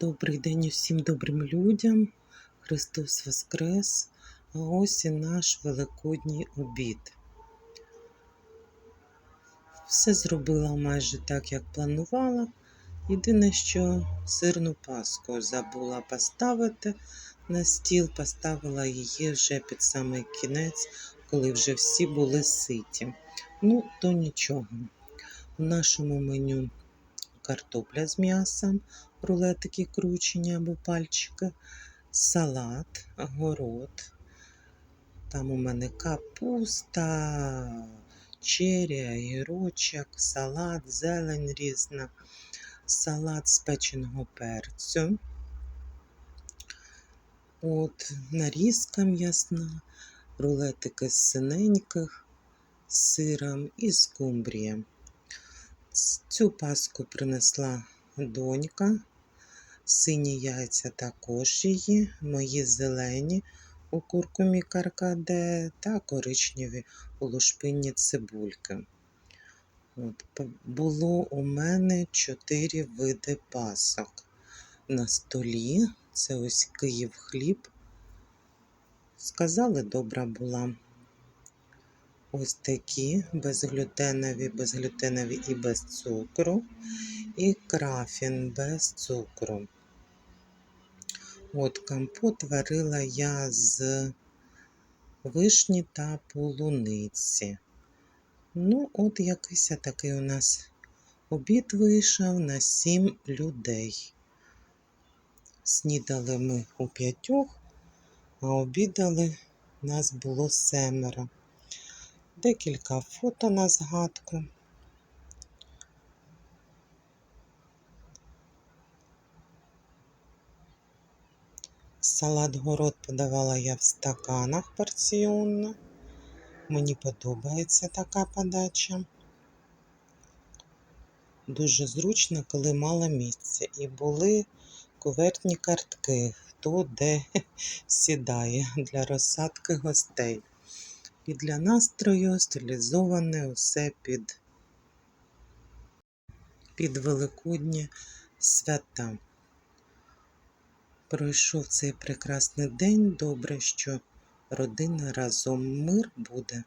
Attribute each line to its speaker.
Speaker 1: Добрий день усім добрим людям. Христос Воскрес. А ось і наш Великодній обід. Все зробила майже так, як планувала. Єдине, що сирну паску забула поставити на стіл, поставила її вже під самий кінець, коли вже всі були ситі. Ну, то нічого. В нашому меню картопля з м'ясом, рулетики кручені або пальчики, салат, город. Там у мене капуста, чері, огірочок, салат, зелень різна, салат з печеного перцю. От, нарізка м'ясна, рулетики з синеньких, з сиром і скумбрієм. Цю паску принесла донька, сині яйця також її, мої зелені у куркумі каркаде та коричневі у лушпинні цибульки. От, було у мене чотири види пасок. На столі це ось Київ хліб. Сказали, добра була. Ось такі безглютенові, безглютенові і без цукру, і крафін без цукру. От компот варила я з вишні та полуниці. Ну, от якийсь такий у нас обід вийшов на сім людей. Снідали ми у п'ятьох, а обідали нас було семеро. Декілька фото на згадку. Салат город подавала я в стаканах порціонно. Мені подобається така подача. Дуже зручно, коли мало місця. І були кувертні картки, хто де сідає для розсадки гостей. І для настрою стилізоване усе під, під великодні свята. Пройшов цей прекрасний день. Добре, що родина разом мир буде.